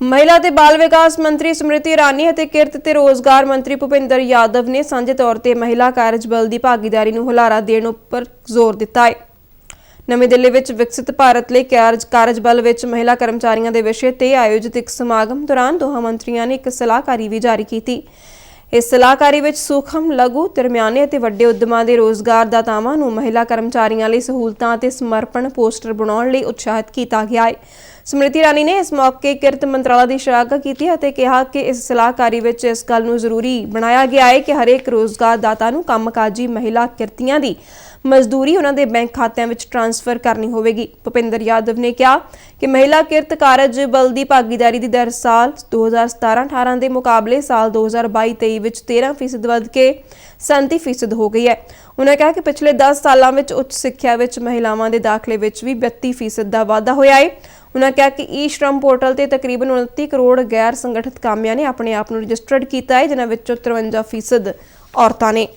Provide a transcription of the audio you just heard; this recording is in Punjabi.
ਮਹਿਲਾ ਤੇ ਬਾਲ ਵਿਕਾਸ ਮੰਤਰੀ ਸਮ੍ਰਿਤੀ ਇਰਾਨੀ ਅਤੇ ਕਿਰਤ ਤੇ ਰੋਜ਼ਗਾਰ ਮੰਤਰੀ ਭੁਪਿੰਦਰ ਯਾਦਵ ਨੇ ਸਾਂਝੇ ਤੌਰ ਤੇ ਮਹਿਲਾ ਕਾਰਜ ਬਲ ਦੀ ਭਾਗੀਦਾਰੀ ਨੂੰ ਹੁਲਾਰਾ ਦੇਣ ਉੱਪਰ ਜ਼ੋਰ ਦਿੱਤਾ ਹੈ। ਨਵੀਂ ਦਿੱਲੀ ਵਿੱਚ ਵਿਕਸਿਤ ਭਾਰਤ ਲਈ ਕਾਰਜ ਕਾਰਜ ਬਲ ਵਿੱਚ ਮਹਿਲਾ ਕਰਮਚਾਰੀਆਂ ਦੇ ਵਿਸ਼ੇ ਤੇ ਆਯੋਜਿਤ ਇੱਕ ਸਮਾਗਮ ਦੌਰਾਨ ਦੋਹਾਂ ਮੰਤਰੀਆਂ ਨੇ ਇੱਕ ਸਲਾਹਕਾਰੀ ਵੀ ਜਾਰੀ ਕੀਤੀ। ਇਸ ਸਲਾਹਕਾਰੀ ਵਿੱਚ ਸੂਖਮ, ਲਘੂ ਦਰਮਿਆਨੇ ਅਤੇ ਵੱਡੇ ਉਦਮਾਂ ਦੇ ਰੋਜ਼ਗਾਰ ਦਾਤਾਵਾਂ ਨੂੰ ਮਹਿਲਾ ਕਰਮਚਾਰੀਆਂ ਲਈ ਸਹੂਲਤਾਂ ਅਤੇ ਸਮਰਪਣ ਪੋਸਟਰ ਬਣਾਉਣ ਲਈ ਉਤਸ਼ਾਹਿਤ ਕੀਤਾ ਗਿਆ ਹੈ। ਸਮ੍ਰਿਤੀ ਰਾਣੀ ਨੇ ਇਸ ਮੌਕੇ ਕਿਰਤ ਮੰਤਰਾਲਾ ਦੀ ਸ਼ਲਾਘਾ ਕੀਤੀ ਅਤੇ ਕਿਹਾ ਕਿ ਇਸ ਸਲਾਹਕਾਰੀ ਵਿੱਚ ਇਸ ਗੱਲ ਨੂੰ ਜ਼ਰੂਰੀ ਬਣਾਇਆ ਗਿਆ ਹੈ ਕਿ ਹਰੇਕ ਰੋਜ਼ਗਾਰ ਦਾਤਾ ਨੂੰ ਕੰਮਕਾਜੀ ਮਹਿਲਾ ਕਿਰਤੀਆਂ ਦੀ ਮਜ਼ਦੂਰੀ ਉਹਨਾਂ ਦੇ ਬੈਂਕ ਖਾਤਿਆਂ ਵਿੱਚ ਟ੍ਰਾਂਸਫਰ ਕਰਨੀ ਹੋਵੇਗੀ। ਭੁਪਿੰਦਰ ਯਾਦਵ ਨੇ ਕਿਹਾ ਕਿ ਮਹਿਲਾ ਕਿਰਤ ਕਾਰਜ ਬਲ ਦੀ ਭਾਗੀਦਾਰੀ ਦੀ ਦਰ ਸਾਲ 2017-18 ਦੇ ਮੁਕਾਬਲੇ ਸਾਲ 2022-23 ਵਿੱਚ 13% ਵੱਧ ਕੇ 37% ਹੋ ਗਈ ਹੈ। ਉਹਨਾਂ ਕਿਹਾ ਕਿ ਪਿਛਲੇ 10 ਸਾਲਾਂ ਵਿੱਚ ਉੱਚ ਸਿੱਖਿਆ ਵਿੱਚ ਮਹਿਲਾਵਾਂ ਦੇ ਦਾਖਲੇ ਵਿੱਚ ਵੀ 32% ਦਾ ਵਾਧਾ ਹੋਇਆ ਹੈ। ਉਹਨਾਂ ਕਿਹਾ ਕਿ ਈ ਸ਼ਰਮ ਪੋਰਟਲ ਤੇ ਤਕਰੀਬਨ 29 ਕਰੋੜ ਗੈਰ ਸੰਗਠਿਤ ਕਾਮਿਆਂ ਨੇ ਆਪਣੇ ਆਪ ਨੂੰ ਰਜਿਸਟਰਡ ਕੀਤਾ ਹੈ, ਜਿਨ੍ਹਾਂ ਵਿੱਚੋਂ 53% ਔਰਤਾਂ ਨੇ।